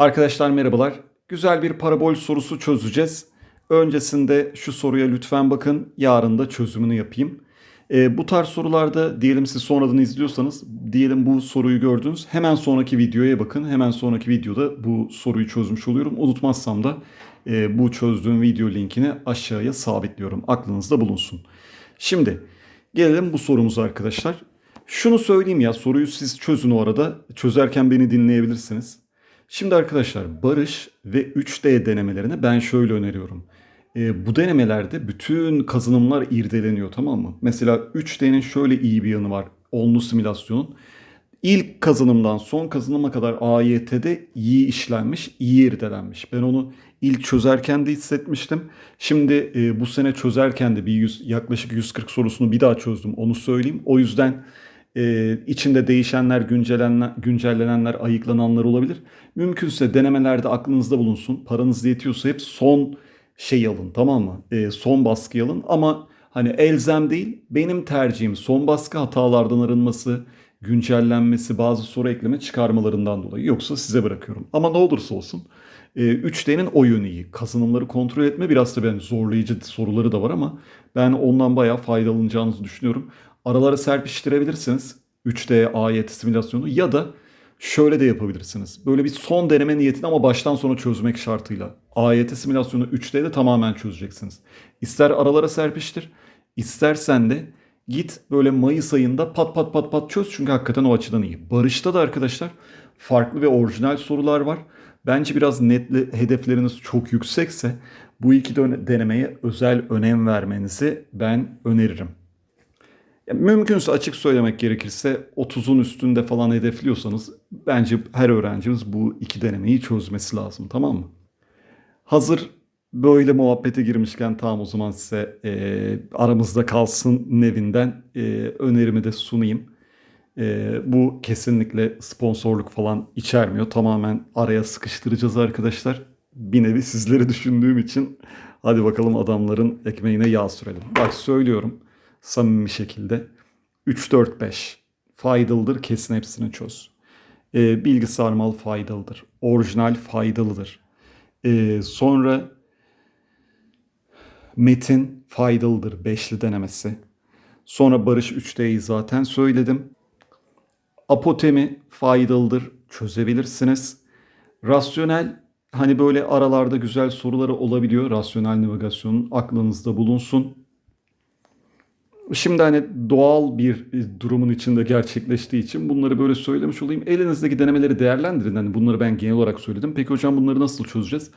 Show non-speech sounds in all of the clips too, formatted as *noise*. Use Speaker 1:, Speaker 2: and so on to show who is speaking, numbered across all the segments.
Speaker 1: Arkadaşlar merhabalar. Güzel bir parabol sorusu çözeceğiz. Öncesinde şu soruya lütfen bakın. Yarın da çözümünü yapayım. Ee, bu tarz sorularda diyelim siz sonradan izliyorsanız diyelim bu soruyu gördünüz. Hemen sonraki videoya bakın. Hemen sonraki videoda bu soruyu çözmüş oluyorum. Unutmazsam da e, bu çözdüğüm video linkini aşağıya sabitliyorum. Aklınızda bulunsun. Şimdi gelelim bu sorumuza arkadaşlar. Şunu söyleyeyim ya soruyu siz çözün o arada. Çözerken beni dinleyebilirsiniz. Şimdi arkadaşlar barış ve 3D denemelerine ben şöyle öneriyorum. E, bu denemelerde bütün kazanımlar irdeleniyor tamam mı? Mesela 3D'nin şöyle iyi bir yanı var. Onlu simülasyonun. İlk kazanımdan son kazanıma kadar AYT'de iyi işlenmiş, iyi irdelenmiş. Ben onu ilk çözerken de hissetmiştim. Şimdi e, bu sene çözerken de bir yüz, yaklaşık 140 sorusunu bir daha çözdüm onu söyleyeyim. O yüzden e, içinde değişenler, güncellenenler, ayıklananlar olabilir. Mümkünse denemelerde aklınızda bulunsun. Paranız yetiyorsa hep son şey alın tamam mı? E, son baskı alın ama hani elzem değil. Benim tercihim son baskı hatalardan arınması, güncellenmesi, bazı soru ekleme çıkarmalarından dolayı. Yoksa size bırakıyorum. Ama ne olursa olsun e, 3D'nin o yönü iyi. Kazanımları kontrol etme biraz da ben zorlayıcı soruları da var ama ben ondan bayağı faydalanacağınızı düşünüyorum. Aralara serpiştirebilirsiniz 3D AYT simülasyonu ya da şöyle de yapabilirsiniz. Böyle bir son deneme niyetini ama baştan sona çözmek şartıyla. AYT simülasyonu 3D'de tamamen çözeceksiniz. İster aralara serpiştir, istersen de git böyle Mayıs ayında pat pat pat pat çöz çünkü hakikaten o açıdan iyi. Barış'ta da arkadaşlar farklı ve orijinal sorular var. Bence biraz netli hedefleriniz çok yüksekse bu iki denemeye özel önem vermenizi ben öneririm. Mümkünse açık söylemek gerekirse 30'un üstünde falan hedefliyorsanız bence her öğrencimiz bu iki denemeyi çözmesi lazım tamam mı? Hazır böyle muhabbete girmişken tamam o zaman size e, aramızda kalsın nevinden e, önerimi de sunayım. E, bu kesinlikle sponsorluk falan içermiyor. Tamamen araya sıkıştıracağız arkadaşlar. Bir nevi sizleri düşündüğüm için hadi bakalım adamların ekmeğine yağ sürelim. Bak söylüyorum samimi şekilde. 3-4-5 faydalıdır kesin hepsini çöz. E, bilgi sarmal faydalıdır. Orijinal faydalıdır. E, sonra metin faydalıdır beşli denemesi. Sonra Barış 3D'yi zaten söyledim. Apotemi faydalıdır çözebilirsiniz. Rasyonel hani böyle aralarda güzel soruları olabiliyor. Rasyonel navigasyonun aklınızda bulunsun. Şimdi hani doğal bir durumun içinde gerçekleştiği için bunları böyle söylemiş olayım. Elinizdeki denemeleri değerlendirin. Hani bunları ben genel olarak söyledim. Peki hocam bunları nasıl çözeceğiz?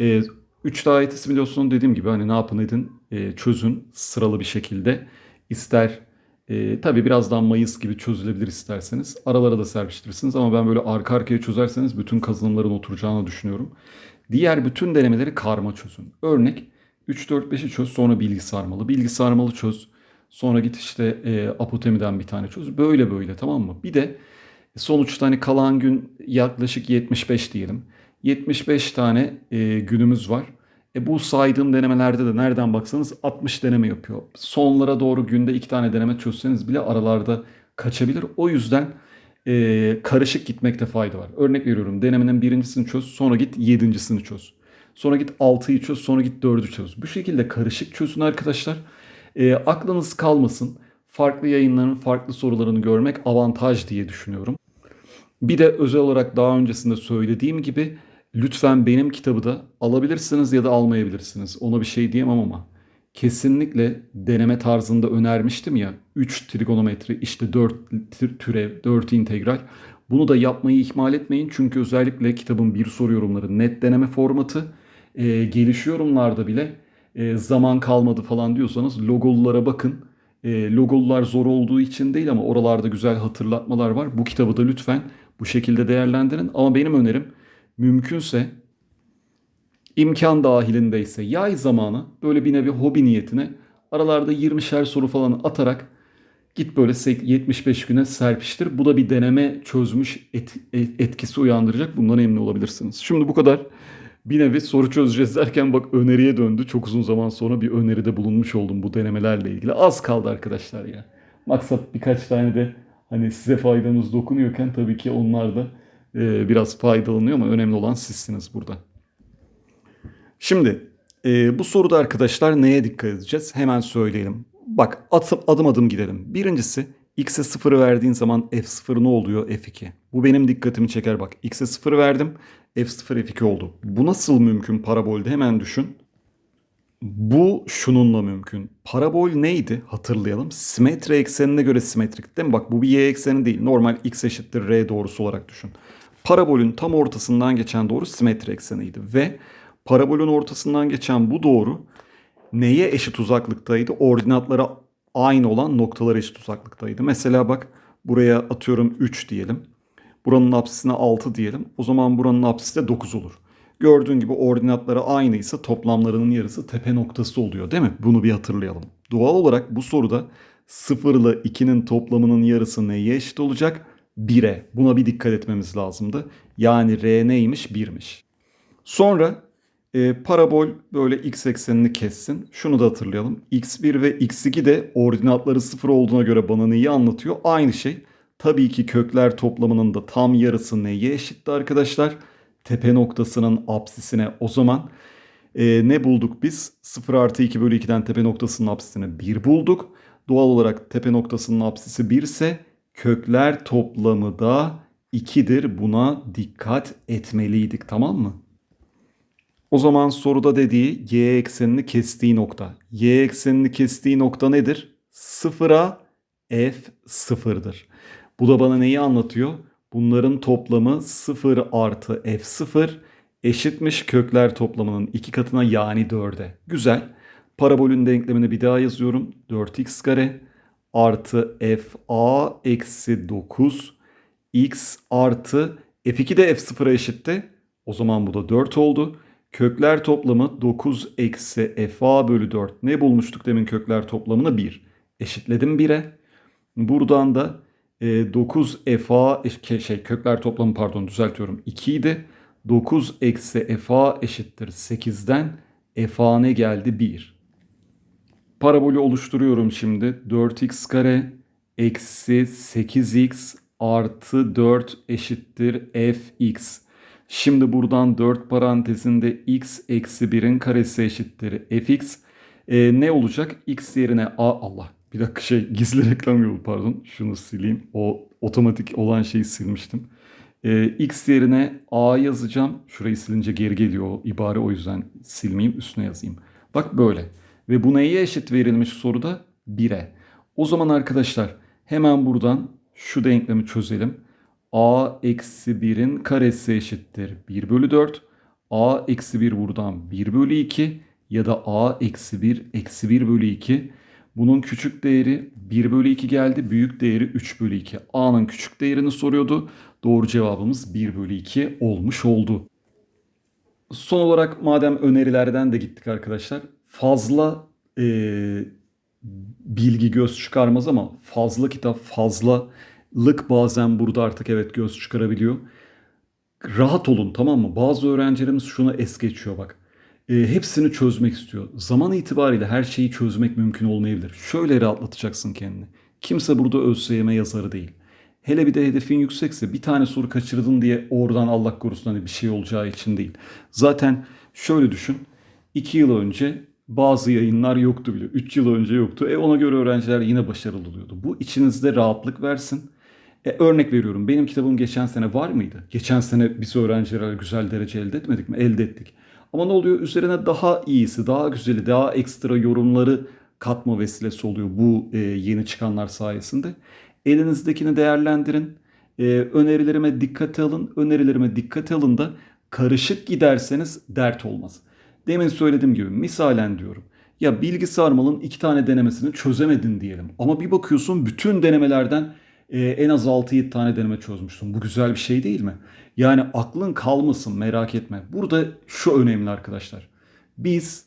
Speaker 1: Ee, 3 daha IT simülasyonu dediğim gibi hani ne yapın edin e, çözün sıralı bir şekilde. İster e, tabii birazdan Mayıs gibi çözülebilir isterseniz. Aralara da serpiştirirsiniz ama ben böyle arka arkaya çözerseniz bütün kazanımların oturacağını düşünüyorum. Diğer bütün denemeleri karma çözün. Örnek 3-4-5'i çöz sonra bilgi sarmalı. Bilgi sarmalı çöz. Sonra git işte e, apotemiden bir tane çöz. Böyle böyle tamam mı? Bir de sonuçta hani kalan gün yaklaşık 75 diyelim. 75 tane e, günümüz var. E bu saydığım denemelerde de nereden baksanız 60 deneme yapıyor. Sonlara doğru günde 2 tane deneme çözseniz bile aralarda kaçabilir. O yüzden e, karışık gitmekte fayda var. Örnek veriyorum denemenin birincisini çöz sonra git yedincisini çöz. Sonra git 6'yı çöz sonra git 4'ü çöz. Bu şekilde karışık çözün arkadaşlar. E, aklınız kalmasın. Farklı yayınların farklı sorularını görmek avantaj diye düşünüyorum. Bir de özel olarak daha öncesinde söylediğim gibi lütfen benim kitabı da alabilirsiniz ya da almayabilirsiniz. Ona bir şey diyemem ama kesinlikle deneme tarzında önermiştim ya 3 trigonometri işte 4 türev 4 integral. Bunu da yapmayı ihmal etmeyin çünkü özellikle kitabın bir soru yorumları net deneme formatı e, geliş yorumlarda bile e, zaman kalmadı falan diyorsanız logolulara bakın. E, logolular zor olduğu için değil ama oralarda güzel hatırlatmalar var. Bu kitabı da lütfen bu şekilde değerlendirin. Ama benim önerim mümkünse imkan dahilindeyse yay zamanı böyle bir nevi hobi niyetine aralarda 20'şer soru falan atarak git böyle 75 güne serpiştir. Bu da bir deneme çözmüş et, etkisi uyandıracak. Bundan emin olabilirsiniz. Şimdi bu kadar bir nevi soru çözeceğiz derken bak öneriye döndü. Çok uzun zaman sonra bir öneride bulunmuş oldum bu denemelerle ilgili. Az kaldı arkadaşlar ya. Maksat birkaç tane de hani size faydamız dokunuyorken tabii ki onlar da e, biraz faydalanıyor ama önemli olan sizsiniz burada. Şimdi e, bu soruda arkadaşlar neye dikkat edeceğiz? Hemen söyleyelim. Bak atım, adım adım gidelim. Birincisi x'e 0'ı verdiğin zaman f0 ne oluyor? f2. Bu benim dikkatimi çeker bak. x'e 0 verdim. f0 f2 oldu. Bu nasıl mümkün parabolde? Hemen düşün. Bu şununla mümkün. Parabol neydi? Hatırlayalım. Simetri eksenine göre simetrik değil mi? Bak bu bir y ekseni değil. Normal x eşittir r doğrusu olarak düşün. Parabolün tam ortasından geçen doğru simetri ekseniydi. Ve parabolün ortasından geçen bu doğru neye eşit uzaklıktaydı? Ordinatlara aynı olan noktalara eşit uzaklıktaydı. Mesela bak buraya atıyorum 3 diyelim. Buranın apsisine 6 diyelim. O zaman buranın apsisi de 9 olur. Gördüğün gibi ordinatları aynıysa toplamlarının yarısı tepe noktası oluyor değil mi? Bunu bir hatırlayalım. Doğal olarak bu soruda 0 ile 2'nin toplamının yarısı neye eşit olacak? 1'e. Buna bir dikkat etmemiz lazımdı. Yani R neymiş? 1'miş. Sonra e, parabol böyle x eksenini kessin. Şunu da hatırlayalım. x1 ve x2 de ordinatları 0 olduğuna göre bana neyi anlatıyor? Aynı şey. Tabii ki kökler toplamının da tam yarısı neye eşitti arkadaşlar? Tepe noktasının apsisine. O zaman e, ne bulduk biz? 0 artı 2 bölü 2'den tepe noktasının apsisine 1 bulduk. Doğal olarak tepe noktasının apsisi 1 ise kökler toplamı da 2'dir. Buna dikkat etmeliydik tamam mı? O zaman soruda dediği y eksenini kestiği nokta. Y eksenini kestiği nokta nedir? Sıfıra f sıfırdır. Bu da bana neyi anlatıyor? Bunların toplamı 0 artı f0 eşitmiş kökler toplamının iki katına yani 4'e. Güzel. Parabolün denklemini bir daha yazıyorum. 4x kare artı fa eksi 9 x artı f2 de f0'a eşitti. O zaman bu da 4 oldu. Kökler toplamı 9 eksi fa bölü 4. Ne bulmuştuk demin kökler toplamını? 1. Eşitledim 1'e. Buradan da 9 e, fa şey kökler toplamı pardon düzeltiyorum 2 idi. 9 eksi fa eşittir 8'den fa ne geldi 1. Parabolü oluşturuyorum şimdi. 4x kare eksi 8x artı 4 eşittir fx. Şimdi buradan 4 parantezinde x eksi 1'in karesi eşittir fx. E, ne olacak? x yerine a Allah bir dakika şey gizli *laughs* reklam yolu pardon. Şunu sileyim. O otomatik olan şeyi silmiştim. E, x yerine a yazacağım. Şurayı silince geri geliyor o ibare o yüzden silmeyeyim üstüne yazayım. Bak böyle. Ve bu neye eşit verilmiş soruda? 1'e. O zaman arkadaşlar hemen buradan şu denklemi çözelim a eksi 1'in karesi eşittir 1 bölü 4. a eksi 1 buradan 1 bölü 2 ya da a eksi 1 eksi 1 bölü 2. Bunun küçük değeri 1 bölü 2 geldi. Büyük değeri 3 bölü 2. a'nın küçük değerini soruyordu. Doğru cevabımız 1 bölü 2 olmuş oldu. Son olarak madem önerilerden de gittik arkadaşlar. Fazla e, bilgi göz çıkarmaz ama fazla kitap fazla lık bazen burada artık evet göz çıkarabiliyor. Rahat olun tamam mı? Bazı öğrencilerimiz şuna es geçiyor bak. E, hepsini çözmek istiyor. Zaman itibariyle her şeyi çözmek mümkün olmayabilir. Şöyle rahatlatacaksın kendini. Kimse burada ÖSYM yazarı değil. Hele bir de hedefin yüksekse bir tane soru kaçırdın diye oradan Allah korusun hani bir şey olacağı için değil. Zaten şöyle düşün. iki yıl önce bazı yayınlar yoktu bile. Üç yıl önce yoktu. E ona göre öğrenciler yine başarılı oluyordu. Bu içinizde rahatlık versin. E, örnek veriyorum benim kitabım geçen sene var mıydı? Geçen sene biz öğrenciler güzel derece elde etmedik mi? Elde ettik. Ama ne oluyor? Üzerine daha iyisi, daha güzeli, daha ekstra yorumları katma vesilesi oluyor bu e, yeni çıkanlar sayesinde. Elinizdekini değerlendirin. E, önerilerime dikkate alın. Önerilerime dikkate alın da karışık giderseniz dert olmaz. Demin söylediğim gibi misalen diyorum. Ya bilgisayar malın iki tane denemesini çözemedin diyelim. Ama bir bakıyorsun bütün denemelerden e, en az 6-7 tane deneme çözmüşsün. Bu güzel bir şey değil mi? Yani aklın kalmasın merak etme. Burada şu önemli arkadaşlar. Biz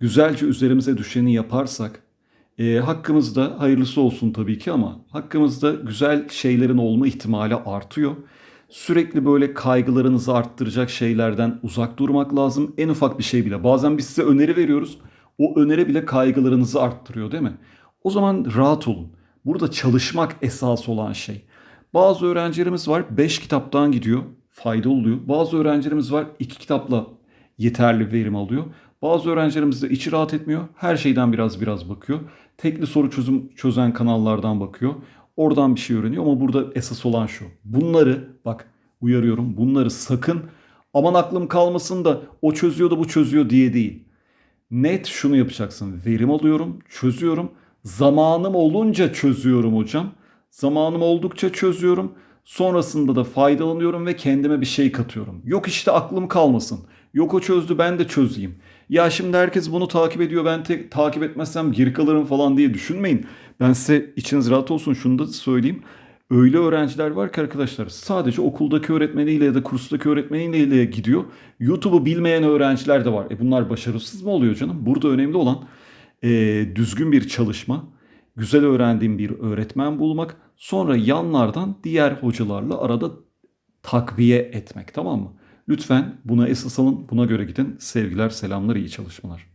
Speaker 1: güzelce üzerimize düşeni yaparsak e, hakkımızda hayırlısı olsun tabii ki ama hakkımızda güzel şeylerin olma ihtimali artıyor. Sürekli böyle kaygılarınızı arttıracak şeylerden uzak durmak lazım. En ufak bir şey bile. Bazen biz size öneri veriyoruz. O öneri bile kaygılarınızı arttırıyor değil mi? O zaman rahat olun. Burada çalışmak esas olan şey. Bazı öğrencilerimiz var 5 kitaptan gidiyor. fayda oluyor. Bazı öğrencilerimiz var iki kitapla yeterli verim alıyor. Bazı öğrencilerimiz de içi rahat etmiyor. Her şeyden biraz biraz bakıyor. Tekli soru çözüm çözen kanallardan bakıyor. Oradan bir şey öğreniyor ama burada esas olan şu. Bunları bak uyarıyorum bunları sakın aman aklım kalmasın da o çözüyor da bu çözüyor diye değil. Net şunu yapacaksın. Verim alıyorum, çözüyorum. Zamanım olunca çözüyorum hocam. Zamanım oldukça çözüyorum. Sonrasında da faydalanıyorum ve kendime bir şey katıyorum. Yok işte aklım kalmasın. Yok o çözdü ben de çözeyim. Ya şimdi herkes bunu takip ediyor ben tek takip etmezsem geri kalırım falan diye düşünmeyin. Ben size içiniz rahat olsun şunu da söyleyeyim. Öyle öğrenciler var ki arkadaşlar sadece okuldaki öğretmeniyle ya da kurstaki öğretmeniyle gidiyor. YouTube'u bilmeyen öğrenciler de var. E bunlar başarısız mı oluyor canım? Burada önemli olan e, düzgün bir çalışma, güzel öğrendiğim bir öğretmen bulmak, sonra yanlardan diğer hocalarla arada takviye etmek tamam mı? Lütfen buna esas alın, buna göre gidin. Sevgiler, selamlar, iyi çalışmalar.